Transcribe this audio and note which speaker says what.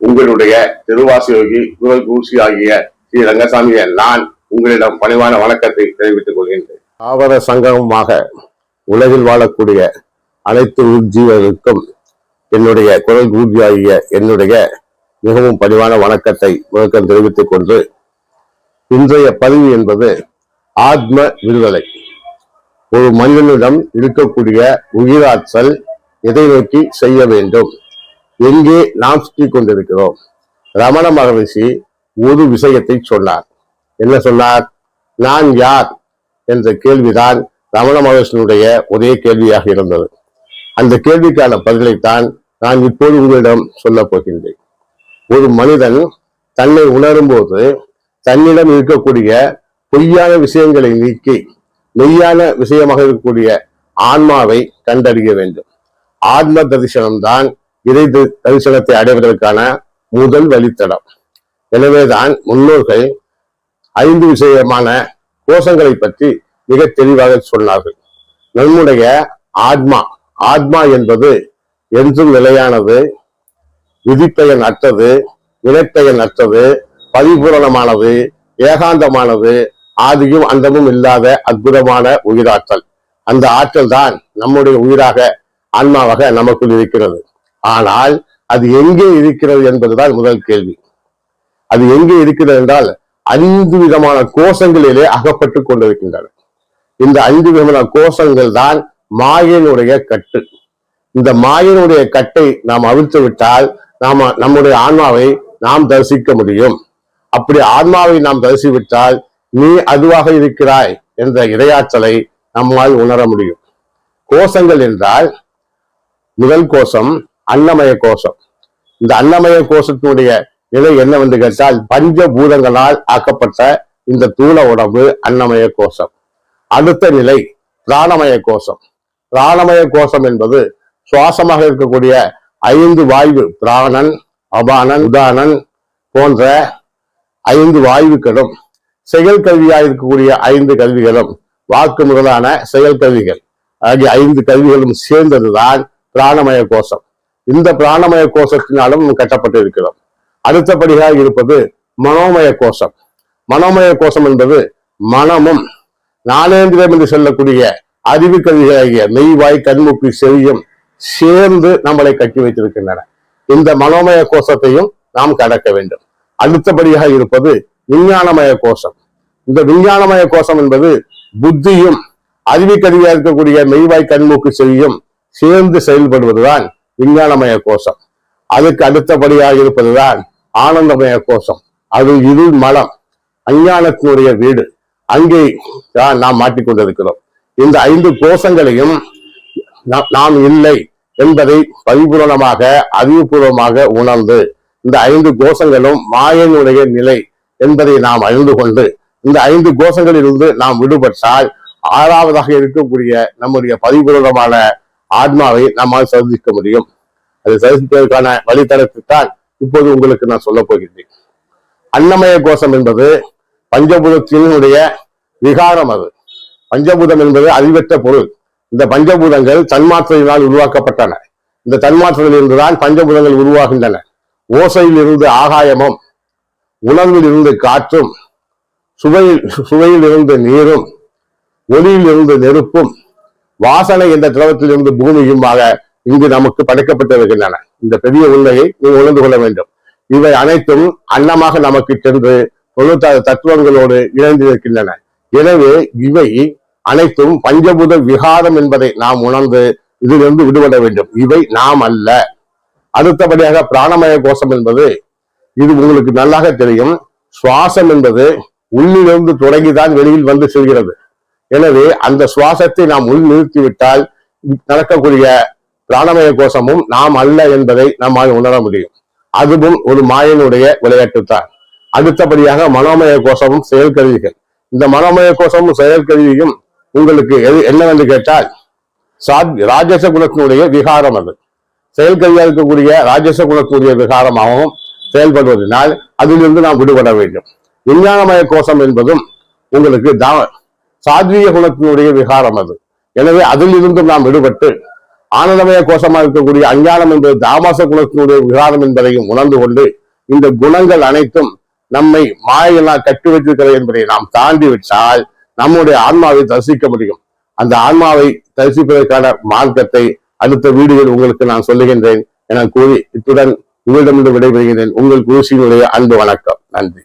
Speaker 1: உங்களுடைய திருவாசியோகி குரல் கூசி ஆகிய ஸ்ரீ ரங்கசாமிய நான் உங்களிடம் பணிவான வணக்கத்தை தெரிவித்துக் கொள்கின்றேன். தாவர சங்கமமாக உலகில் வாழக்கூடிய அனைத்து உஜ்ஜீவர்களுக்கும் என்னுடைய குரல் கூர்ஜி ஆகிய என்னுடைய மிகவும் பணிவான வணக்கத்தை முழக்கம் தெரிவித்துக் கொண்டு இன்றைய பதிவு என்பது ஆத்ம விடுதலை. ஒரு மனிதனிடம் இருக்கக்கூடிய உயிராற்றல் எதை நோக்கி செய்ய வேண்டும்? எங்கே நாம் சுற்றி கொண்டிருக்கிறோம்? ரமண மகரிஷி ஒரு விஷயத்தை சொன்னார். என்ன சொன்னார்? நான் யார்? என்ற கேள்விதான் ரமண மகரிஷியினுடைய ஒரே கேள்வியாக இருந்தது. அந்த கேள்விக்கான பதிலைத்தான் நான் இப்போது உங்களிடம் சொல்லப் போகின்றேன். ஒரு மனிதன் தன்னை உணரும்போது தன்னிடம் இருக்கக்கூடிய பொய்யான விஷயங்களை நீக்கி மெய்யான விஷயமாக இருக்கக்கூடிய ஆன்மாவை கண்டறிய வேண்டும். ஆத்ம தரிசனம்தான் இறை தரிசனத்தை அடைவதற்கான முதல் வழித்தடம். எனவேதான் முன்னோர்கள் ஐந்து விஷயமான கோஷங்களை பற்றி மிக தெளிவாக சொன்னார்கள். நம்முடைய ஆத்மா ஆத்மா என்பது என்றும் நிலையானது விதிப்பெயன் அற்றது வினைப்பயன் அற்றது பரிபூரணமானது ஏகாந்தமானது ஆதியும் அந்தமும் இல்லாத அற்புதமான உயிராற்றல். அந்த ஆற்றல் தான் நம்முடைய உயிராக ஆன்மாவாக நமக்குள் இருக்கிறது. ஆனால் அது எங்கே இருக்கிறது என்பதுதான் முதல் கேள்வி. அது எங்கே இருக்கிறது என்றால் ஐந்து விதமான கோஷங்களிலே அகப்பட்டு கொண்டிருக்கின்றன. இந்த ஐந்து விதமான கோஷங்கள் தான் மாயனுடைய கட்டு. இந்த மாயனுடைய கட்டை நாம் அவிழ்த்து விட்டால் நாம நம்முடைய ஆன்மாவை நாம் தரிசிக்க முடியும். அப்படி ஆன்மாவை நாம் தரிசிவிட்டால் நீ அதுவாக இருக்கிறாய் என்ற இரையாற்றலை நம்மால் உணர முடியும். கோஷங்கள் என்றால் முதல் கோஷம் அன்னமய கோஷம். இந்த அன்னமய கோஷத்தினுடைய நிலை என்னவென்று கேட்டால் பஞ்சபூதங்களால் ஆக்கப்பட்ட இந்த தூள உடம்பு அன்னமய கோஷம். அடுத்த நிலை பிராணமய கோஷம். பிராணமய கோஷம் என்பது சுவாசமாக இருக்கக்கூடிய ஐந்து வாயு பிராணன் அபானன் உதானன் போன்ற ஐந்து வாயுக்களும் செயல் கல்வியாக இருக்கக்கூடிய ஐந்து கல்விகளும் வாக்கு முதலான செயல் கல்விகள் ஆகிய ஐந்து கல்விகளும் சேர்ந்ததுதான் பிராணமய கோஷம். இந்த பிராணமய கோஷத்தினாலும் கட்டப்பட்டு இருக்கிறோம் அடுத்தபடியாக இருப்பது மனோமய கோஷம். மனோமய கோஷம் என்பது மனமும் நாளேந்திரம் என்று சொல்லக்கூடிய அறிவு கருவிகளாகிய மெய்வாய் கண்மூக்கு செவியும் சேர்ந்து நம்மளை கட்டி வைத்திருக்கின்றன. இந்த மனோமய கோஷத்தையும் நாம் கடக்க வேண்டும். அடுத்தபடியாக இருப்பது விஞ்ஞானமய கோஷம். இந்த விஞ்ஞானமய கோஷம் என்பது புத்தியும் அறிவு கருவியாக இருக்கக்கூடிய மெய்வாய் கண்மூக்கு செவியும் சேர்ந்து செயல்படுவதுதான் விஞ்ஞானமய கோஷம். அதுக்கு அடுத்தபடியாக இருப்பதுதான் ஆனந்தமய கோஷம். அது இருள் மலம். அஞ்ஞானத்தினுடைய வீடு. அங்கே தான் நாம் மாட்டிக்கொண்டிருக்கிறோம் இந்த ஐந்து கோஷங்களையும் நாம் இல்லை என்பதை பரிபூரணமாக அறிவுபூர்வமாக உணர்ந்து இந்த ஐந்து கோஷங்களும் மாயனுடைய நிலை என்பதை நாம் அறிந்து கொண்டு இந்த ஐந்து கோஷங்களிலிருந்து நாம் விடுபட்டால் ஆறாவதாக இருக்கக்கூடிய நம்முடைய பரிபூரணமான ஆத்மாவை நம்மால் சந்திக்க முடியும். அதை சந்திப்பதற்கான வழித்தடத்தைத்தான் இப்போது உங்களுக்கு நான் சொல்ல போகின்றேன். அன்னமய கோஷம் என்பது பஞ்சபூதத்தினுடைய விகாரம் அது. பஞ்சபூதம் என்பது அறிவற்ற பொருள். இந்த பஞ்சபூதங்கள் தன்மாற்றத்தினால் உருவாக்கப்பட்டன. இந்த தன்மாற்றத்தில் இருந்துதான் பஞ்சபூதங்கள் உருவாகின்றன. ஓசையில் இருந்து ஆகாயமும் உணர்வில் இருந்து காற்றும் சுவையில் சுவையில் இருந்து நீரும் ஒளியில் இருந்து நெருப்பும் வாசனை என்ற திரவத்திலிருந்து பூமியுமாக இங்கு நமக்கு படைக்கப்பட்டிருக்கின்றன. இந்த பெரிய உண்மையை நீ உணர்ந்து கொள்ள வேண்டும். இவை அனைத்தும் அன்னமாக நமக்கு சென்று தொண்ணூத்தாறு தத்துவங்களோடு இணைந்திருக்கின்றன. எனவே இவை அனைத்தும் பஞ்சபூத விகாரம் என்பதை நாம் உணர்ந்து இதிலிருந்து விடுபட வேண்டும். இவை நாம் அல்ல. அடுத்தபடியாக பிராணமய கோஷம் என்பது இது உங்களுக்கு நல்லாக தெரியும். சுவாசம் என்பது உள்ளிலிருந்து தொடங்கிதான் வெளியில் வந்து செல்கிறது. எனவே அந்த சுவாசத்தை நாம் உள் நிறுத்திவிட்டால் நடக்கக்கூடிய பிராணமய கோஷமும் நாம் அல்ல என்பதை நம்மால் உணர முடியும். அதுவும் ஒரு மாயனுடைய விளையாட்டு தான். அடுத்தபடியாக மனோமய கோஷமும் செயல்கருவிகள். இந்த மனோமய கோஷமும் செயல்கருவியும் உங்களுக்கு எது என்னவென்று கேட்டால் சாத் ராஜச குணத்தினுடைய விகாரம் அது. செயல்கருவியாக இருக்கக்கூடிய ராஜச குணத்தினுடைய விகாரமாகவும் செயல்படுவதனால் அதிலிருந்து நாம் விடுபட வேண்டும். விஞ்ஞானமய கோஷம் என்பதும் உங்களுக்கு தா சாத்வீக குணத்தினுடைய விகாரம் அது. எனவே அதிலிருந்தும் நாம் விடுபட்டு ஆனந்தமய கோஷமா இருக்கக்கூடிய அஞ்ஞானம் என்பது தாமாச குணத்தினுடைய விகாரம் என்பதையும் உணர்ந்து கொண்டு இந்த குணங்கள் அனைத்தும் நம்மை மாயெல்லாம் கட்டி வைத்திருக்கிறது என்பதை நாம் தாண்டி விட்டால் நம்முடைய ஆன்மாவை தரிசிக்க முடியும். அந்த ஆன்மாவை தரிசிப்பதற்கான மார்க்கத்தை அடுத்த வீடுகள் உங்களுக்கு நான் சொல்லுகின்றேன் என கூறி இத்துடன் உங்களிடமிருந்து விடைபெறுகிறேன். உங்கள் குருசியினுடைய அன்பு வணக்கம். நன்றி.